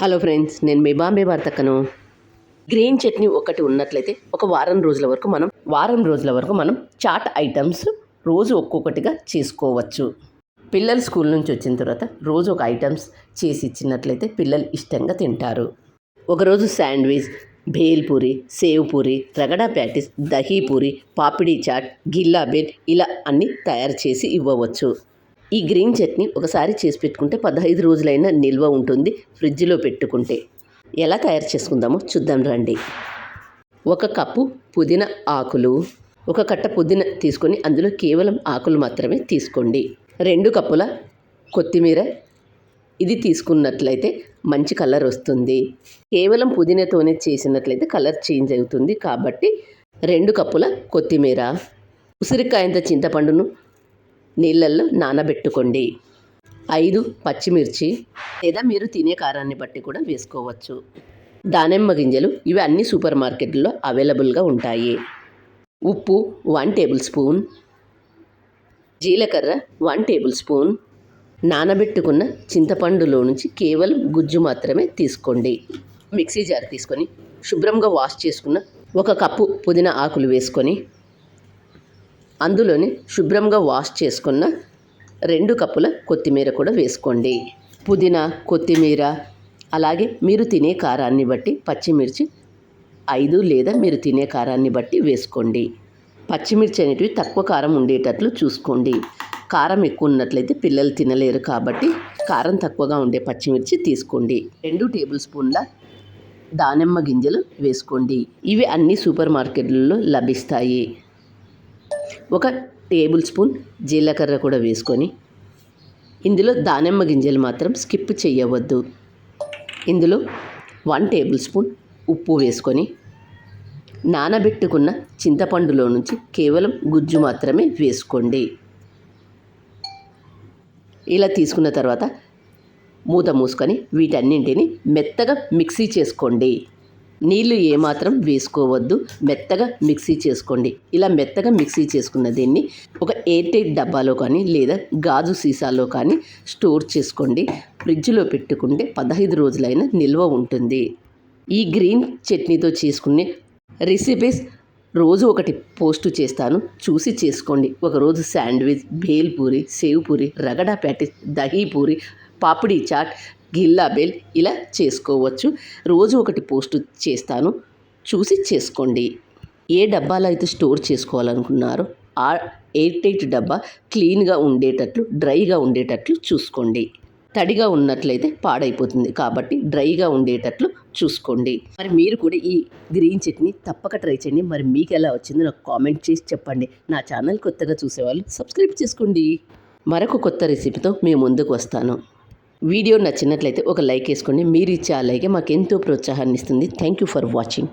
Hello friends నేను మీ బాంబే వార్తకను గ్రీన్ చట్నీ ఒకటి ఉన్నట్లయితే ఒక వారం రోజుల వరకు మనం వారం రోజుల వరకు మనం చాట్ ఐటమ్స్ రోజు ఒక్కొక్కటిగా చేసుకోవచ్చు. పిల్లలు స్కూల్ నుంచి వచ్చిన తర్వాత రోజు ఒక ఐటమ్స్ చేసి ఇచ్చినట్లయితే పిల్లలు ఇష్టంగా తింటారు. ఒకరోజు sandwich bhelpuri sev puri ragda patties dahipuri papdi chaat గిల్లా bale ఇలా అన్నీ తయారు చేసి ఇవ్వవచ్చు. ఈ గ్రీన్ చట్నీ ఒకసారి చేసి పెట్టుకుంటే పదహైదు రోజులైనా నిల్వ ఉంటుంది ఫ్రిడ్జ్లో పెట్టుకుంటే. ఎలా తయారు చేసుకుందామో చూద్దాం రండి. ఒక కప్పు పుదీనా ఆకులు ఒక కట్ట పుదీనా తీసుకొని అందులో కేవలం ఆకులు మాత్రమే తీసుకోండి. రెండు కప్పుల కొత్తిమీర ఇది తీసుకున్నట్లయితే మంచి కలర్ వస్తుంది. కేవలం పుదీనాతోనే చేసినట్లయితే కలర్ చేంజ్ అవుతుంది కాబట్టి రెండు కప్పుల కొత్తిమీర ఉసిరికాయంత చింతపండును నీళ్ళల్లో నానబెట్టుకోండి. ఐదు పచ్చిమిర్చి లేదా మీరు తినే కారాన్ని బట్టి కూడా వేసుకోవచ్చు. దానిమ్మ గింజలు ఇవి అన్ని సూపర్ మార్కెట్లో అవైలబుల్గా ఉంటాయి. ఉప్పు వన్ టేబుల్ స్పూన్. జీలకర్ర వన్ టేబుల్ స్పూన్. నానబెట్టుకున్న చింతపండులో నుంచి కేవలం గుజ్జు మాత్రమే తీసుకోండి. మిక్సీ జార్ తీసుకొని శుభ్రంగా వాష్ చేసుకున్న ఒక కప్పు పుదీనా ఆకులు వేసుకొని అందులోని శుభ్రంగా వాష్ చేసుకున్న రెండు కప్పుల కొత్తిమీర కూడా వేసుకోండి. పుదీనా కొత్తిమీర అలాగే మీరు తినే కారాన్ని బట్టి పచ్చిమిర్చి ఐదు లేదా మీరు తినే కారాన్ని బట్టి వేసుకోండి. పచ్చిమిర్చి అనేటివి తక్కువ కారం ఉండేటట్లు చూసుకోండి. కారం ఎక్కువ ఉన్నట్లయితే పిల్లలు తినలేరు కాబట్టి కారం తక్కువగా ఉండే పచ్చిమిర్చి తీసుకోండి. రెండు టేబుల్ స్పూన్ల దానిమ్మ గింజలు వేసుకోండి. ఇవి అన్ని సూపర్ మార్కెట్లలో లభిస్తాయి. ఒక టేబుల్ స్పూన్ జీలకర్ర కూడా వేసుకొని ఇందులో దానిమ్మ గింజలు మాత్రం స్కిప్ చేయవద్దు ఇందులో వన్ టేబుల్ స్పూన్ ఉప్పు వేసుకొని నానబెట్టుకున్న చింతపండులో నుంచి కేవలం గుజ్జు మాత్రమే వేసుకోండి. ఇలా తీసుకున్న తర్వాత మూత మూసుకొని వీటన్నింటిని మెత్తగా మిక్సీ చేసుకోండి. నీళ్ళు ఏమాత్రం వేసుకోవద్దు. మెత్తగా మిక్సీ చేసుకోండి. ఇలా మెత్తగా మిక్సీ చేసుకున్న దీన్ని ఒక ఎయిర్ టైట్ డబ్బాలో కానీ లేదా గాజు సీసాలో కానీ స్టోర్ చేసుకోండి. ఫ్రిడ్జ్లో పెట్టుకుంటే పదహైదు రోజులైనా నిల్వ ఉంటుంది. ఈ గ్రీన్ చట్నీతో చేసుకునే రెసిపీస్ రోజు ఒకటి పోస్ట్ చేస్తాను. చూసి చేసుకోండి. ఒకరోజు శాండ్విచ్ భేల్పూరి సేవ్ పూరి రగడా ప్యాటీస్ దహీ పూరి పాపిడి చాట్ గిల్లాబెల్ ఇలా చేసుకోవచ్చు. రోజు ఒకటి పోస్ట్ చేస్తాను. చూసి చేసుకోండి. ఏ డబ్బాలో అయితే స్టోర్ చేసుకోవాలనుకున్నారో ఆ ఎయిర్ టైట్ డబ్బా క్లీన్గా ఉండేటట్లు డ్రైగా ఉండేటట్లు చూసుకోండి. తడిగా ఉన్నట్లయితే పాడైపోతుంది కాబట్టి డ్రైగా ఉండేటట్లు చూసుకోండి. మరి మీరు కూడా ఈ గ్రీన్ చట్నీ తప్పక ట్రై చేయండి. మరి మీకు ఎలా వచ్చిందో నాకు కామెంట్ చేసి చెప్పండి. నా ఛానల్ కొత్తగా చూసేవాళ్ళు సబ్స్క్రైబ్ చేసుకోండి. మరొక కొత్త రెసిపీతో మేము ముందుకు వస్తాను. వీడియో నచ్చినట్లయితే ఒక లైక్ వేసుకోండి. మీరు ఇచ్చే ఆ లైకే మాకు ఎంతో ప్రోత్సాహాన్ని ఇస్తుంది. Thank you for watching